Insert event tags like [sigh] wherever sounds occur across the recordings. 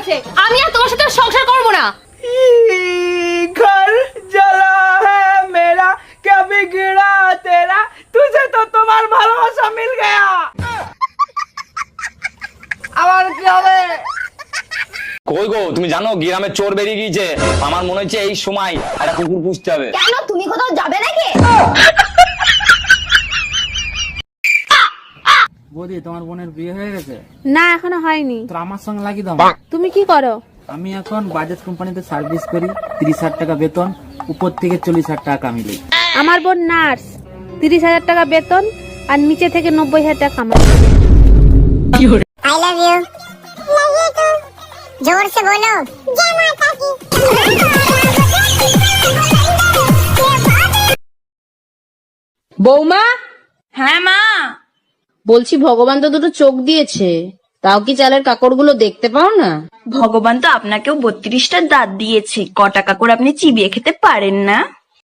আছে। আমি আর তোমার সাথে সংসার করব না। ঘর জ্বালা হ্যাঁ মেরা কবি গিরা তেরা তুঝে তো তোমার ভালোবাসা মিল গয়া। আমার কি হবে? কই গো তুমি জানো গ্রামে চোর বেরিয়ে গিয়েছে। আমার মনে হচ্ছে এই সময় একটা কুকুর পুষতে হবে। কেন? তুমি কোথাও যাবে নাকি? [laughs] বৌদি তোমার বোনের বিয়ে হয়ে গেছে? না এখনও হয়নি। আমার সঙ্গে দাও। তুমি কি করো? আমি এখন বাজাজ কোম্পানিতে সার্ভিস করি তিরিশ হাজার টাকা বেতন উপর থেকে চল্লিশ হাজার টাকা কামিলি আমার বোন নার্স তিরিশ হাজার টাকা বেতন আর নিচে থেকে নব্বই হাজার টাকা কামাই। বৌমা? হ্যাঁ মা। বলছি, ভগবান তো দুটো চোখ দিয়েছে। তাও কি চালের কাকড়গুলো দেখতে পাও না? ভগবান তো আপনাকেও বত্রিশটা দাঁত দিয়েছে। কটা কাকড় আপনি চিবিয়ে খেতে পারেন না?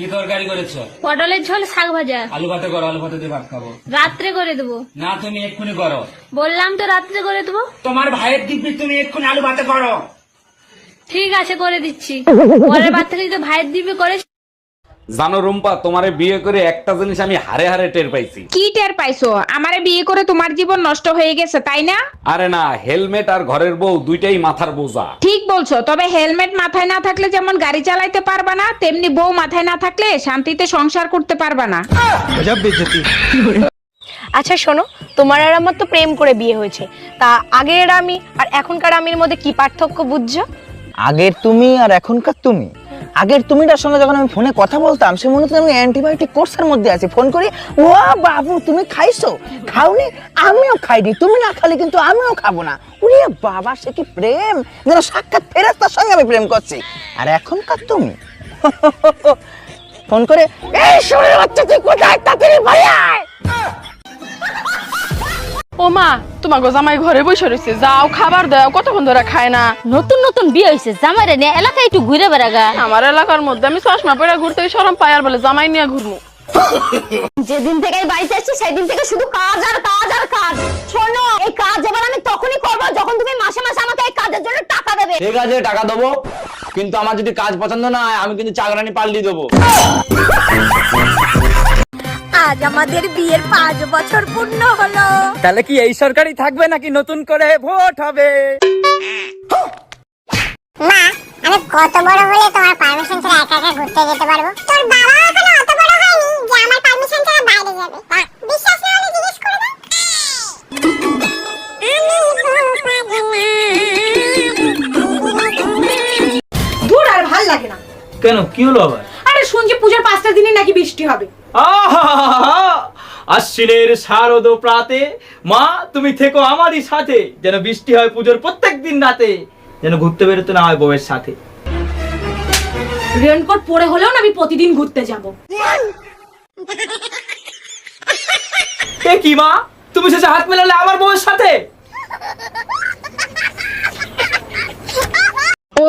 কি তরকারি করেছ? পটলের ঝোল শাক ভাজা। আলু ভাতে করো আলু ভাতে দিয়ে ভাত খাব। রাত্রে করে দেবো। না তুমি এক্ষুনি করো। বললাম তো রাত্রে করে দেবো। তোমার ভাইয়ের দিব্যি তুমি এক্ষুনি আলু ভাতে করো। ঠিক আছে করে দিচ্ছি। পরের বার থেকে যদি ভাইয়ের দিবে করে জানো রুম্পা তোমারে বিয়ে করে একটা জিনিস আমি হারে হারে টের পাইছি। কি টের পাইছো? আমারে বিয়ে করে তোমার জীবন নষ্ট হয়ে গেছে তাই না? আরে না হেলমেট আর ঘরের বউ দুইটাই মাথার বোঝা। ঠিক বলছো তবে হেলমেট মাথায় না থাকলে যেমন গাড়ি চালাইতে পারবা না তেমনি বউ মাথায় না থাকলে শান্তিতে সংসার করতে পারবা না। আচ্ছা শোনো তোমার আর আমার তো প্রেম করে বিয়ে হয়েছে। তা আগের আমি আর এখনকার আমির মধ্যে কি পার্থক্য বুঝছ? আগের তুমি আর এখনকার তুমি। আগের তুমিটার সঙ্গে যখন আমি ফোনে কথা বলতাম, সে মনে হতো আমি অ্যান্টিবায়োটিক কোর্সের মধ্যে আছি। ফোন করি ও বাবু, তুমি খাইছো? খাওনি? আমিও খাইনি। তুমি না খালি কিন্তু আমিও খাব না। ওরে বাবা, সে কি প্রেম? যেন সাক্ষাৎ ফেরাস্তার সঙ্গে আমি প্রেম করছি। আর এখনকার তুমি? [laughs] ফোন করে, এই শরীর বাচ্চা, তুই কোথায়? তাড়াতাড়ি বাড়ি আয়! মা তোমার জামাই ঘরে বসে রয়েছে যাও খাবার দাও কতক্ষণ ধরে খায় না? নতুন নতুন বিয়ে হয়েছে জামাইরে নিয়ে এলাকায় একটু ঘুরে বেড়াগা। আমার এলাকার মধ্যে আমি চশমা পরে ঘুরতে সরম পাই আর বলে জামাই নিয়ে ঘুরবো যেদিন থেকে এই বাড়িতে আসছি সেদিন থেকে শুধু কাজ আর কাজ আর কাজ। শোনো এই কাজ এবার আমি তখনই করব যখন তুমি মাসে মাসে আমাকে এই কাজের জন্য টাকা দেবে। ঠিক আছে টাকা দেবো। কিন্তু আমার যদি কাজ পছন্দ না হয় আমি কিন্তু চাকরানি পাল্টি দেবো। আজ আমাদের বিয়ের পাঁচ বছর পূর্ণ হলো। তাহলে কি এই সরকারই থাকবে নাকি নতুন করে ভোট হবে? মা আমি কত বড় হলে তোমার পারমিশন ছাড়া একা একা ঘুরতে যেতে পারব? তোর বাবা এখনও অত বড় হয়নি যে আমার পারমিশন ছাড়া বাইরে যাবে। বিশ্বাস না হলে জিজ্ঞেস করে দাও দূর আর ভালো লাগে না। কেন? কি হলো আবার? শুনছি পূজার পাঁচটা দিনে নাকি বৃষ্টি হবে। আশ্বিনের শারদ প্রাতে মা তুমি থেকো আমারই সাথে যেন বৃষ্টি হয় পুজোর প্রত্যেক দিন রাতে যেন ঘুরতে বেরোতে না হয় বউয়ের সাথে। রেনকোট পরে হলেও না আমি প্রতিদিন ঘুরতে যাব। এ কি মা? তুমি শেষে হাত মেলালে আমার বউয়ের সাথে?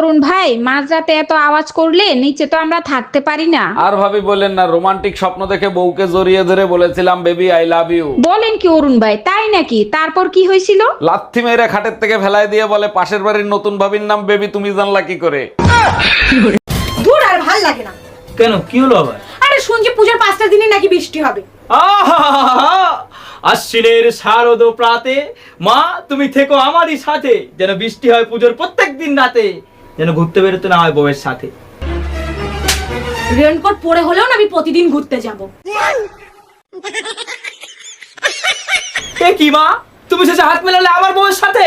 অরুণ ভাই মাঝরাতে এত আওয়াজ করলে নিচে তো আমরা থাকতে পারি না। আর ভাবি বলেন না রোমান্টিক স্বপ্ন দেখে বউকে জড়িয়ে ধরে বলেছিলাম বেবি আই লাভ ইউ বলেন কি অরুণ ভাই তাই নাকি? তারপর কি হয়েছিল? লাথি মেরে খাটের থেকে ফেলায় দিয়ে বলে পাশের বাড়ির নতুন ভাবির নাম বেবি তুমি জানলা কি করে? দূর আর ভালো লাগে না। কেন কি হলো আবার? আরে শুনছি পূজার পাঁচটা দিনে নাকি বৃষ্টি হবে। আহা! আশ্বিনের শারদ প্রাতে মা তুমি থেকো আমারই সাথে যেন বৃষ্টি হয় পুজোর প্রত্যেক দিন রাতে। যেন ঘুরতে বেরোতে না হয় বউয়ের সাথে। রেনকোট পরে হলেও না আমি প্রতিদিন ঘুরতে যাব। এ কি মা? তুমি শেষে হাত মেলালে আমার বউয়ের সাথে?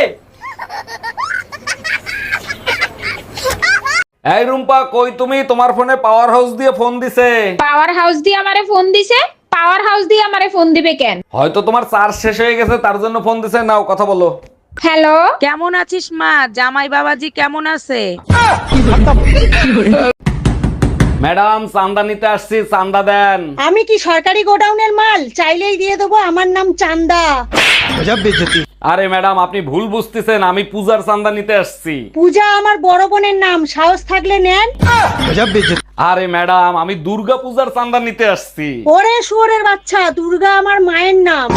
এই রুম্পা কই তুমি? তোমার ফোনে পাওয়ার হাউস দিয়ে ফোন দিছে। পাওয়ার হাউস দিয়ে আমারে ফোন দিছে? পাওয়ার হাউস দিয়ে আমারে ফোন দিবে কেন? হয়তো তোমার চার্জ শেষ হয়ে গেছে তার জন্য ফোন দিছে। নাও কথা বলো। হ্যালো? কেমন আছিস মা? জামাই বাবাজি কেমন আছে? ম্যাডাম চান্দা নিতে আসছি চান্দা দেন। আমি কি সরকারি গোডাউনের মাল? চাইলেই দিয়ে দেবো আমার নাম চান্দা। আরে ম্যাডাম আপনি ভুল বুঝতেছেন আমি পূজার চান্দা নিতে আসছি। পূজা আমার বড় বোনের নাম সাহস থাকলে নেন। আরে ম্যাডাম আমি দুর্গা পূজার চান্দা নিতে আসছি। ওরে শুয়োরের বাচ্চা দুর্গা আমার মায়ের নাম।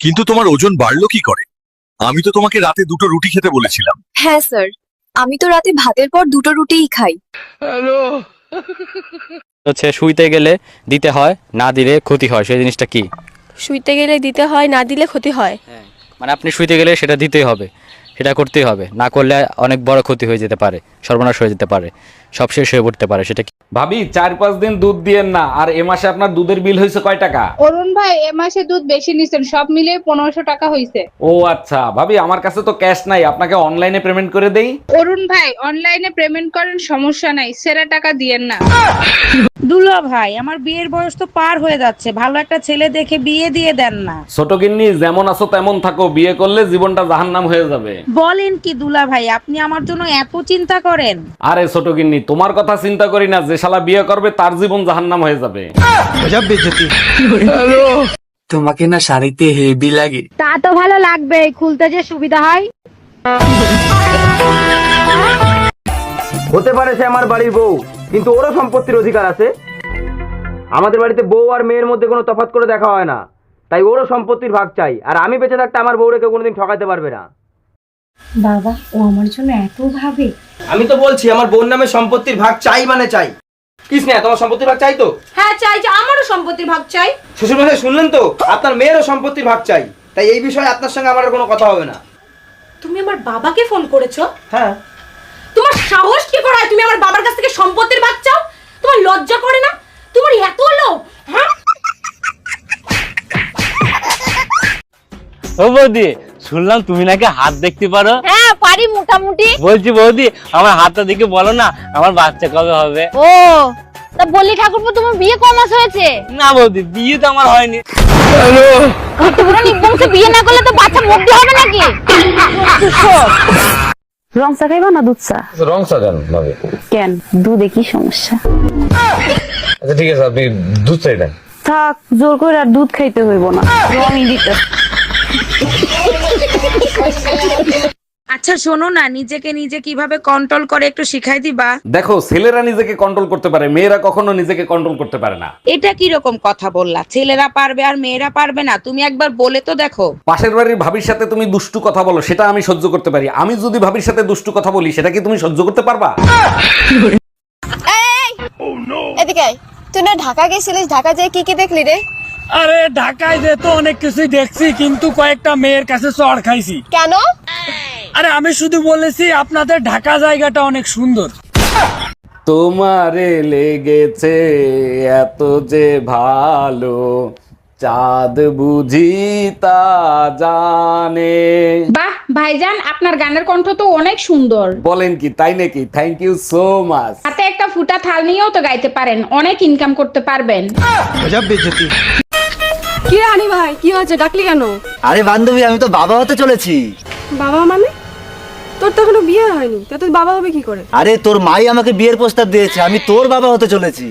কিন্তু তোমার ওজন বাড়লো কি করে? আমি তো তোমাকে রাতে দুটো রুটি খেতে বলেছিলাম। হ্যাঁ স্যার। আমি তো রাতে ভাতের পর দুটো রুটিই খাই। হচ্ছে শুইতে গেলে দিতে হয় না দিলে ক্ষতি হয়। সেই জিনিসটা কি? শুইতে গেলে দিতে হয়, না দিলে ক্ষতি হয়? মানে আপনি শুইতে গেলে সেটা দিতেই হবে, সেটা করতেই হবে। না করলে অনেক বড় ক্ষতি হয়ে যেতে পারে, সর্বনাশ হয়ে যেতে পারে, সব শেষ হয়ে পড়তে পারে, সেটা ভাবি চার পাঁচ দিন দুধ দিয়েন না আর এ মাসে আপনার দুধের বিল হয়েছে কয় টাকা? অরুণ ভাই এ মাসে দুধ বেশি নিছেন সব মিলিয়ে পনেরোশো টাকা হইছে। ও আচ্ছা ভাবি আমার কাছে তো ক্যাশ নাই আপনাকে অনলাইনে পেমেন্ট করে দেই। অরুণ ভাই অনলাইনে পেমেন্ট করেন সমস্যা নাই সেরা টাকা দিয়েন না। দুলা ভাই আমার বিয়ের বয়স তো পার হয়ে যাচ্ছে ভালো একটা ছেলে দেখে বিয়ে দিয়ে দেন না। ছোট গিন্নি যেমন আছো তেমন থাকো বিয়ে করলে জীবনটা জাহান্নাম হয়ে যাবে। বলেন কি দুলা ভাই আপনি আমার জন্য এত চিন্তা করেন? আরে ছোট গিন্নি তোমার কথা চিন্তা করি না যে শালা বিয়ে করবে তার জীবন জাহান্নাম হয়ে যাবে। তোমাকে না শাড়িতে হেভি লাগে। তা তো ভালো লাগবে খুলতে যে সুবিধা হয়। হতে পারে সে আমার বাড়ির বউ কিন্তু ওরও সম্পত্তির অধিকার আছে। আমাদের বাড়িতে বউ আর মেয়ের মধ্যে কোনো তফাৎ করে দেখা হয় না। তাই ওরও সম্পত্তির ভাগ চাই আর আমি বেঁচে থাকতে আমার বউরে কেউ কোনোদিন ঠকাতে পারবে না। বাবা ও আমার জন্য এত ভাবে। আমি তো বলছি আমার বোন নামে সম্পত্তির ভাগ চাই মানে চাই। কি স্নেহা তোমার সম্পত্তির ভাগ চাই তো? হ্যাঁ চাই যে আমারও সম্পত্তির ভাগ চাই। শ্বশুরমশাই শুনলেন তো? আপনার মেয়েরও সম্পত্তির ভাগ চাই। তাই এই বিষয়ে আপনার সঙ্গে আমার আর কোনো কথা হবে না। তুমি আমার বাবাকে ফোন করেছ? হ্যাঁ। তোমার সাহস কি করে তুমি আমার বাবার কাছ থেকে সম্পত্তির ভাগ চাও? তোমার লজ্জা করে না? তোমার এত লোভ হ্যাঁ? ও বৌদি শুনলাম তুমি নাকি হাত দেখতে পারো। হ্যাঁ পারি মোটামুটি। বলছি বৌদি আমার হাতটা দেখে বলো না আমার বাচ্চা কবে হবে? ও তা বললি ঠাকুরপো তোমার বিয়ে ক মাস হয়েছে? না বৌদি বিয়ে তো আমার হয়নি। নিবংশে বিয়ে না করলে তো বাচ্চা হবে নাকি? রং চা খাইবা না দুধ চা? রং সাজান ভাবে। কেন? দুধে কি সমস্যা? আচ্ছা ঠিক আছে আপনি দুধ চাই দেন। থাক জোর করে আর দুধ খাইতে হইব না। রঙই দিতে। আচ্ছা শোনো না নিজেকে নিজে কীভাবে কন্ট্রোল করে একটু শিখাই দিবা। দেখো ছেলেরা নিজেকে কন্ট্রোল করতে পারে মেয়েরা কখনো নিজেকে কন্ট্রোল করতে পারে না। এটা কি রকম কথা বললা? ছেলেরা পারবে আর মেয়েরা পারবে না? তুমি একবার বলে তো দেখো। পাশের বাড়ির ভাবির সাথে তুমি দুষ্টু কথা বলো সেটা আমি সহ্য করতে পারি। আমি যদি ভাবির সাথে দুষ্টু কথা বলি সেটা কি তুমি সহ্য করতে পারবা? এদিকে। তুই না ঢাকা গেছিলিস? ঢাকা যেয়ে কি কি দেখলি রে? আরে ঢাকায় যে তো অনেক কিছুই দেখছি কিন্তু কয়েকটা মেয়ের কাছে চড় খাইছি। কেন? আরে আমি শুধু বলেছি আপনাদের ঢাকা জায়গাটা অনেক সুন্দর। তোমারে লেগেছে এত যে ভালো চাঁদ বুঝি তা জানে। বাহ ভাইজান আপনার গানের কণ্ঠ তো অনেক সুন্দর। বলেন কি তাই নাকি? থ্যাংক ইউ সো মাচ হাতে একটা ফুটা থাল নিয়েও তো গাইতে পারেন অনেক ইনকাম করতে পারবেন। কি রানী ভাই কি হয়েছে? ডাকলি কেন? আরে বান্ধবী আমি তো বাবা হতে চলেছি। বাবা মানে? তোর তো এখনও বিয়ে হয়নি, তা তুই বাবা হবে কি করে? আরে তোর মাই আমাকে বিয়ের প্রস্তাব দিয়েছে, আমি তোর বাবা হতে চলেছি।